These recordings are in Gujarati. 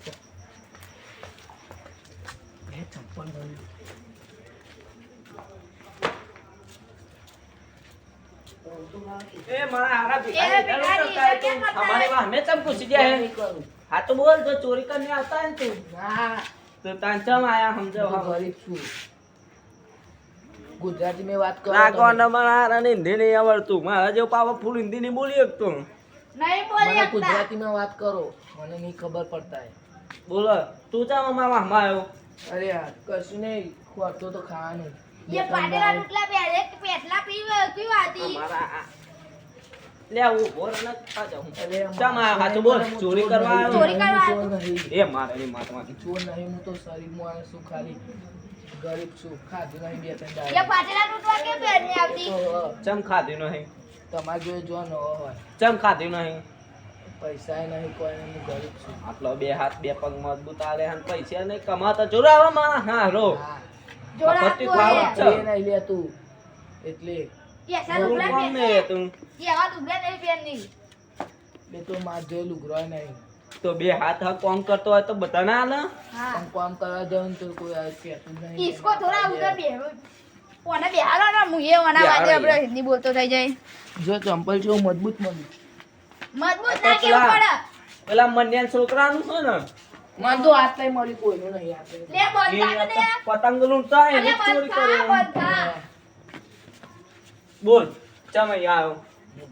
હે? તો બોલ તો ચોરી કરીને આવતા ને તું. ના. તો તાન ચમ આયા સમજો ગરીબ છું. ગુજરાતી મેં વાત કરો. ને મારા હારાને હિન્દી નહીં આવડતું? મારા જેવું પાવરફુલ હિન્દી નહીં બોલી શકતો નહીં બોલી મને શકતા ગુજરાતીમાં વાત કરો. મને નહીં ખબર પડતા બોલો તું ચા અમારા વાહમાં આવ્યો? અરે યાર કશું નહીં. ખોટો તો ખાવાનું. એ પાટેલા રોટલા પહેરે પેટલા પીવા પીવા હતી લે ને જાઉં. બોલ ચોરી કરવા આવ્યો? ચોરી કરવા હું એ મારે ની માથામાંથી. ચોર નહીં હું તો શરીરમાં આવે છું ખાલી. ગરીબ છું ખાધું નહીં બે ત્રણ એ પાટેલા રોટલા કે પહેરને આવતી? ચમ ખાધું નહીં? તમારે જોડે જો ન હોય. ચમ ખાધું નહીં? પૈસા નહીં કોઈ હું ગરીબ છું. આટલો બે હાથ બે પગ મજબૂત આલે અને પૈસા નહીં કમાતા જોરાવા મારા હા રો. ખાવા. એ નહીં એટલે એસા તું લુગડા ને તું એવા લુગડા નહીં પહેરની. બે તો માર જોઈ લુગરોય નહીં. તો બે હાથ હા કોમ કરતો હોય તો બધા ના આલે હા. પણ કરવા જાઉં તો કોઈ આ કહેતું નહીં. ઈસકો થોડા ઉધર બેહો. ઓને બેહારો ને હું એ ઓના બેહારો આપણે હિન્દી બોલતો થઈ જાય. જો ચંપલ છે મજબૂત મળ્યું મજબૂત ના કેવું પેલા- પડે પેલા મન્યાન છોકરાનું છે ને? મને તો હાથ નહીં મળ્યું કોઈનું નહીં આપે લે બંધ એ પતંગ લૂંટતા એને ચોરી કરે. બોલ ચમ આવ્યો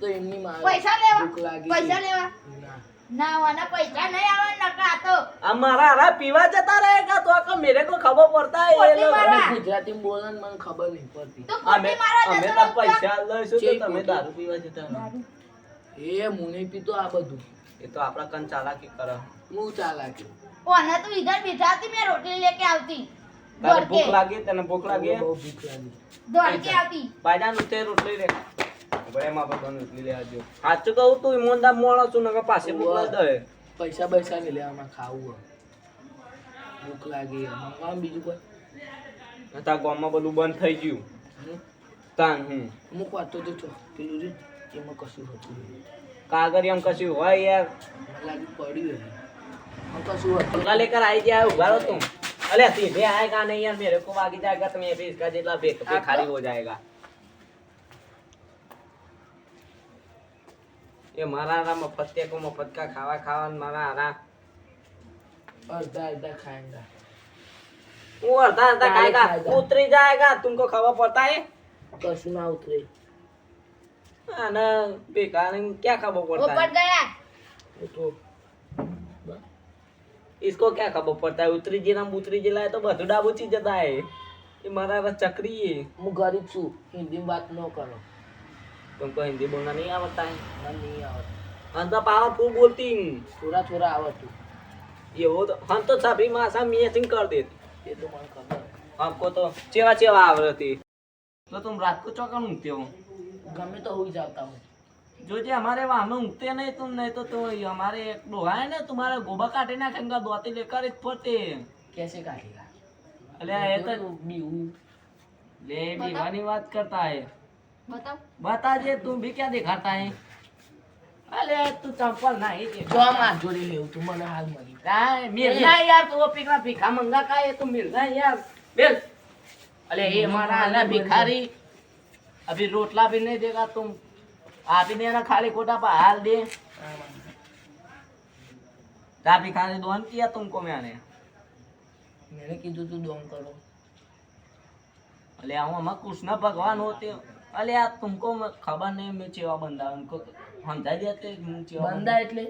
તો એમની માં પૈસા લેવા પૈસા. લેવા. ના. ના પૈસા નહીં આવે નકા તો આ મારા પીવા જતા રહેગા તો આ મેરે કો ખબર પડતા એ મને ખબર નહીં પડતી. અમે અમે તો પૈસા લઈશું તો તમે દારૂ પીવા જતા એ હું પીતો આ બધું. એ તો આપણા કન ચાલાકી કરે. હું ચાલાકી. ઓને તો ઇધર બેઠા હતી મેં રોટલી લેકે આવતી. ભૂખ લાગી તને ભૂખ લાગી? ભૂખ લાગી. દોડકે આવતી. પાયદાન ઉતે રોટલી લે. એમાં ભગવાન રોટલી લે આવજો સાચું કહું તું ઈમાનદાર મોણસ છું નકર પાસે ભૂખ લાગે દે પૈસા પૈસા નહીં લેવામાં ખાવું હોય. ભૂખ લાગી મંગાવ બીજું કોઈ નતા ગામમાં બધું બંધ થઈ ગયું હમ? તાન હું અમુક વાતો તો છો પેલું રહ્યું, એમાં કશું હતું નહીં. કાગર એમ કશું હોય યાર મને લાગ્યું પડ્યું હશે. આમ કશું હતું पंखा लेकर आई जाए उभा रहो तुम अरे सीधे आएगा नहीं यार मेरे को आगे जाएगा तो मैं भी इसका जितना बेक पे खाली हो जाएगा કે મારા હારા મફત તે ખાવા ખાવા મારા હારા. અડધા અડધા ખાएगा वो अर्धा अर्धा खाएगा उतरी जाएगा तुमको खबर पड़ता है कશું ના ઉતરે. અને બેકાર ક્યાં ખબર પડતા ऊपर गया તો इसको क्या खबर पड़ता है उतरी जिला में તો जिला है બધું ડાબુચી જતા હે? એ મારા ચકરી હું ગરીબ છું હિન્દીમાં વાત ન કરો. तुमको हिंदी बोलना नहीं आवड़ता है हाँ नहीं आवड़ता हम तो पावरफुल बोलती छोरा छोरा आवड़ती ये हो तो हम तो सभी भाषा मैचिंग कर देती ये तो मन खबर हमको तो चेवा चेवा आवड़ती तो तुम रात को चौकन उठते हो गमे तो हो ही जाता हूँ जो जी हमारे वहाँ में उठते नहीं तुम नहीं तो तुम हमारे एक लोहा है ना तुम्हारा गोबा काटे ना ठंगा दोते लेकर फोड़ते कैसे काटेगा अरे ये तो बीहू ले बीहवानी बात करता है બતાવ बता जे तुम भी क्या दिखाता है अरे तू चंपल नहीं જો આ માર જોડે લેવું તું મને હાલ મળી नहीं मिलना है यार तू वो पिकला भिखा मंगा का है तू मिलना है यार बिल अरे ये हमारा ना भिखारी अभी रोटला भी नहीं देगा तुम आप ही देना खाली कोटा पर हाल दे ता भिखारी दोन किया तुमको मैंने મેં કીધું તું દોન કરો अरे हम हम कृष्ण भगवान होते हो अरे यार तुमको म- खबर नहीं मैं चेवा बंदा उनको समझा देते मैं चेवा બંદા એટલે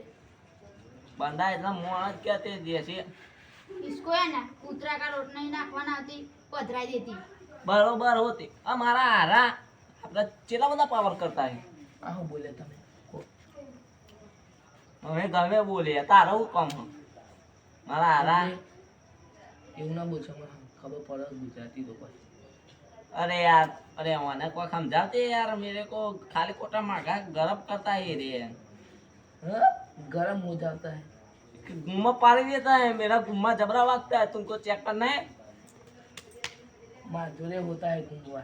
बंदा इतना मुआज कहते जैसे इसको है ना कूतरा का रोट नहीं नाखवाना होती पधराई देती बरोबर होते हमारा हारा अपना चेला बंदा पावर करता है આ હું બોલે તમે કો. અમે ગમે બોલીએ તારો હું કમ હો મારા હારા એવું ના બોલશો મને ખબર પડે ગુજરાતી તો અરે યાર અરે મને કોઈ સમજાવતે યાર મેરે કો ખાલી કોટા માગા ગરમ કરતા હે રે गरम हो जाता है गुम्मा पारी देता है मेरा गुम्मा जबरा लगता है तुमको चेक करना है माधुर्य होता है गुम्मा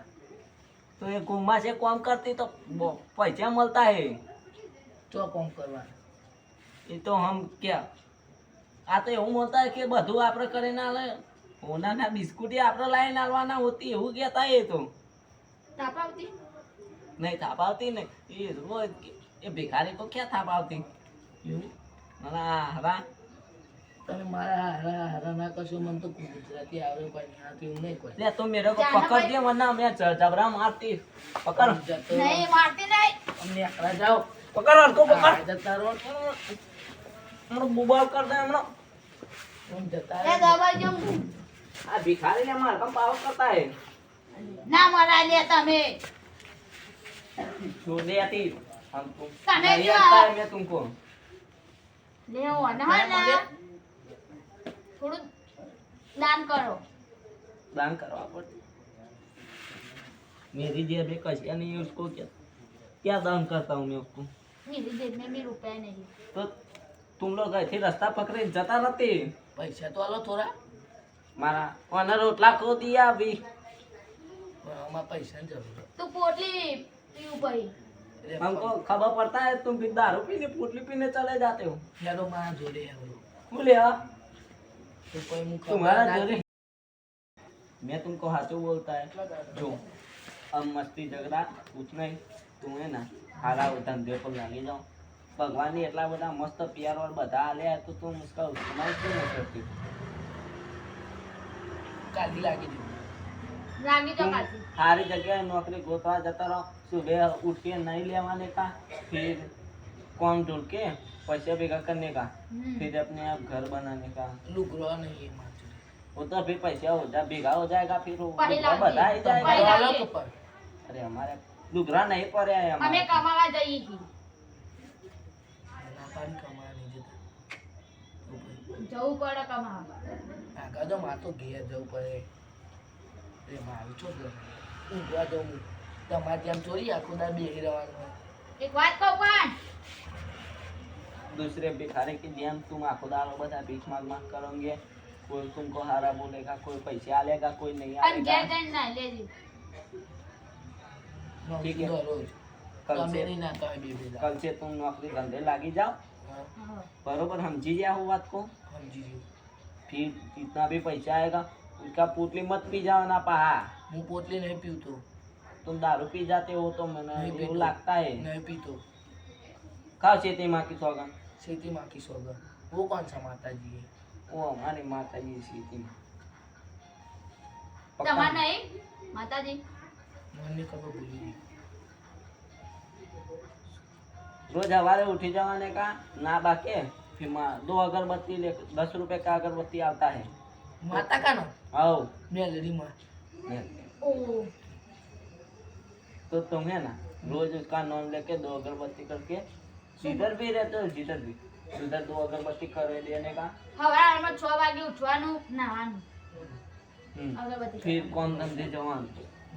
तो ये गुम्मा से काम करती तो पैसा मिलता है तो काम करवा એ તો હમ ક્યાં આ તો એવું મળતા કે બધું આપણે કરીને આલે ઓનાના બિસ્કુટી આપણે લાઈન આલવાના હોતી એવું કહેતા એ તો. આવતી નહીં થાપ આવતી ને એ રોજ એ ભિખારી તો ક્યાં થાપ આવતી એવું અને હરા. તમે મારા હારા હરા ના કશો મને તો ગુજરાતી આવડે નહીં કોઈ. લે તું મેરે કો પકડ દે મને મેં જબરા મારતી. પકડ. જતો નહીં મારતી નહીં. અમને એકલા જાઓ. પકડ હરકો પકડ. જતા રહો. હમણાં બુબાવ કર દે હમણાં. જતા એ રહો. આ ભિખારી ને માર કમ પાવ કરતા હે ના મરાય લે તમે छोड़ दे आती हमको તમે नहीं क्यों आता आवा? है मैं तुमको લેવો ને હા ને થોડું દાન કરો दान करवा पड़ती मेरी जेब में कशिया नहीं है उसको क्या क्या दान करता हूँ मैं उसको मेरी जेब में भी रुपए नहीं तो तुम लोग ऐसे रास्ता पकड़े जता रहते પૈસા તો આલો થોડા मारा ओनर रोटला को दिया अभी પણ આમાં પૈસાની જરૂર છે. તું પોટલી પીવું પડી એટલે हमको खबर पड़ता है तुम भी दारू पीने पोटली पीने चले जाते हो યારો મારા જોડે આવ્યો बोले हाँ તો કોઈ હું ખબર तुम्हारा ના- जोरे मैं तुमको हाथों बोलता है जो अब मस्ती झगड़ा कुछ नहीं तुम है ना हारा वो धंधे पर लगी जाओ भगवान ने એટલા બધા મસ્ત પ્યાર और બધા આલ્યા તો तुम उसका इस्तेमाल क्यों नहीं करती કાલી લાગી દીધું લાગી તો तुम કાઢી सारी जगह नौकरी गोतवा जाता रहो सुबह उठ के नहीं ले आने का फिर कौन ढूंढ के पैसे भेगा करने का हम्म। फिर अपने आप घर बनाने का લુગડો નહીં એ મારા જોડે. वो तो फिर पैसा हो जा भेगा हो जाएगा फिर वो पहले लुगड़ा बढ़ा ही लागे। जाएगा पहले આલો લાગે. તો પણ. अरे हमारे लुगड़ा नहीं पड़े है અમે हमारे કમાવા જઈએ છીએ ના પાડી કમાવા નહીં જતા. તો ભાઈ, જવું પડે કમાવા આગળ તો મારે તો ઘેર જવું પડે એટલે મારું છો ઘર ઊંઘવા જવું તમારે જેમ થોડી આખો દા બેસી રહેવાનું હોય. એક વાત કહું પણ दूसरे भिखारी की जेम तुम आखो दालो बता भीख मांग मांग करोगे कोई तुमको हारा बोलेगा कोई पैसे आलेगा कोई नहीं અને ઘેર आलेगा જઈને ના લેજી ठीक है। દરરોજ कल તમે से નહીં નાતા હોય બે બે દાડા. कल से तुम नौकरी धंधे लागी जाओ હા, હા. बरोबर हम जी जाओ बात को સમજી ગયું. फिर जितना भी पैसा आएगा उसका पुतली मत पी जाओ ना पहा હું પોટલી નહીં પીવતો तुम दारू पी जाते हो तो मैंने नहीं वो पीतो। लगता है નહીં पीतो खाओ चेती माँ की सौगन सीती माँ की सौगंध वो कौन सा माता जी है वो हमारी माता जी सीती माँ તમારે पक्का નહીં માતાજી મને ખબર ભૂલી ગઈ रोज हमारे उठी जवाने का ना बाके फिर माँ दो अगरबत्ती ले दस रुपए का अगरबत्ती आता है माता का नाम आओ मेलडी माँ ઓ तो तुम है ना रोज उसका नॉन लेके दो अगरबत्ती करके जिधर भी रहते हो जिधर भी उधर दो अगरबत्ती कर देने का સવારમાં છ વાગે ઉઠવાનું નાવાનું हम्म। અગરબત્તી फिर कौन धंधे जवान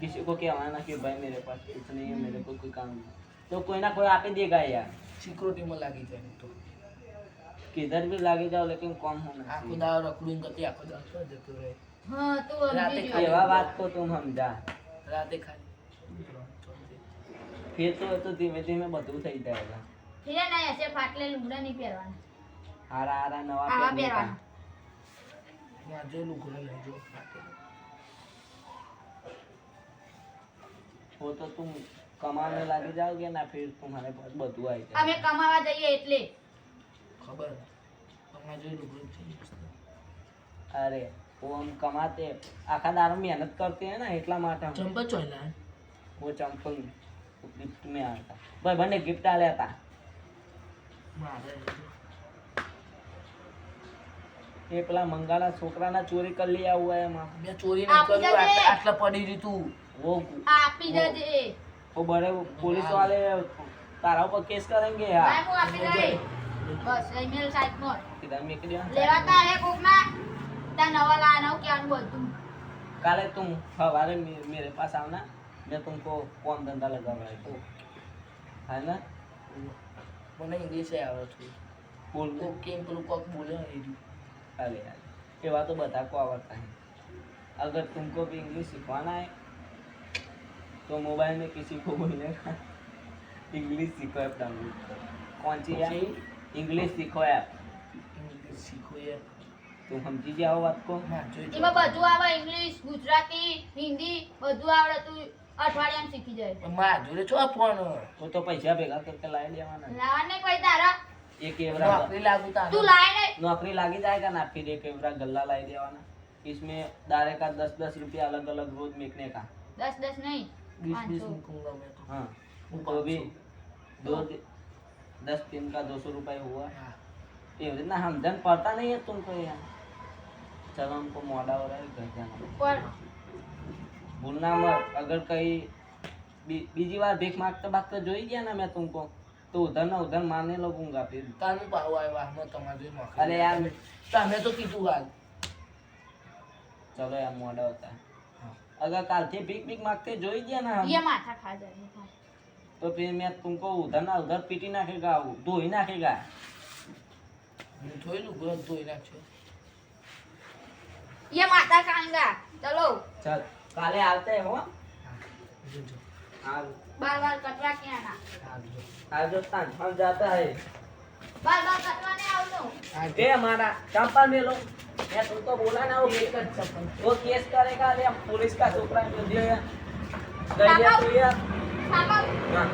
किसी को क्या ना कि भाई मेरे पास कुछ नहीं है मेरे को कोई काम नहीं तो कोई ना कोई आप ही देगा यार સિક્યુરિટી માં લાગી જાય તો किधर भी लागे जाओ लेकिन कम होना આખો चाहिए દાવ રખડું કરતી આખો દાવ તો જતો રહે હા તું રાતે સમજી ખાલી- ગયો. सेवा बात को तुम समझा રાતે ખાલી फिर तो तो धीमे धीमे બધું થઈ जाएगा ફિરે નહીં હશે ફાટલે લુગડા નહીં પહેરવાના हारा हारा नवा આવા पहनने का પહેરવાના માં જો લુગડો નહીં જો वो तो तुम कमाने लगे जाओगे ना फिर तुम्हारे पास બધું આવી અમે जाएगा કમાવા જઈએ એટલે ખબર અમારે જો લુગડો છે મસ્ત. अरे वो हम कमाते आखा दारू मेहनत करते हैं ना એટલા માટે हम- ચંપા ચોયલા वो चंपल गिफ्ट में आता भाई बने गिफ्ट आ लेता મારે ये पेला मंगाला છોકરાના ચોરી કરી लिया हुआ है माँ મેં ચોરી આપી નહીં કર્યું જજે. આટલા આટલા પડી રહ્યું તું वो આપી જજે वो बड़े पुलिस वाले तारा ऊपर केस करेंगे ભાઈ यार હું આપી દઈ બસ ઈમેલ સાઈડમાં इधर में क्लियर લેવાતા હે કોકના ત્યાં નવા લાવવાનું ક્યાંનું બધું काले तुम हमारे मे- मेरे पास आना मैं तुमको कौन धंधा लगा रहा है है ना મને ઇંગ્લિશ આવડે થોડું बोल કોક કેમ પેલું કોક બોલે ને એ રહ્યું. अरे यार ये बात तो बता को आवड़ता है अगर तुमको भी इंग्लिश सिखवाना है तो मोबाइल में किसी को बोलने का इंग्लिश सीखो ऐप डाउनलोड कौन सी कौन सी? ऐप इंग्लिश सीखो ऐप ઇંગ્લિશ શીખો યાર તું સમજી ગયા વાત કો માં જોઈ એમાં બધું આવે ઇંગ્લિશ ગુજરાતી હિન્દી બધું આવડે તું અઠવાડિયામાં શીખી જાય માં જોડે છો ફોન તો તો પૈસા ભેગા કરકે લાવી લેવાના લાવા નહીં કોઈ તારા એક એવરા નોકરી લાગુ તારે તું લાય નહીં नौकरी लागी जाएगा ना फिर एक एवरा गल्ला लाई देवाना इसमें दारे का दस दस रुपया अलग अलग रोज मेकने का દસ દસ નહીં बीस बीस પાંચસો. मुकूंगा मैं तो हाँ वो तो भी पाँच दो दि- दस दिन का दो सौ रुपये हुआ हाँ ये इतना हमदन पड़ता नहीं है तुमको यहाँ चलो हमको मोड़ा हो रहा है घर जाना પણ भूलना मत अगर कहीं बी, बीजी बार भीख मांगते भागते जो ही गया ना मैं तुमको तो उधर ना उधर मारने लगूंगा फिर તારું પાવ આવ્યા હું તમારી નોકરી अरे यार તમે તો કીધું હાલ चलो यार मोड़ा होता है हाँ। अगर कल से भीख भीख मांगते जो ही गया ना हम એ માથા ખા જાય तो फिर मैं तुमको उधर ना उधर पीटी नाखेगा दो ही नाखेगा। धोई दो ही नाखे ये माता खाएगा चलो। चल काले आते हो बार बार कटवा के आना। आज तान हम जाता है। बार बार कटवाने आओ तो। हमारा चंपल में लो। मैं तुम तो बोला ना वो केस वो केस करेगा ले पुलिस का सुप्रीम जो दिया गया तो यार রাখ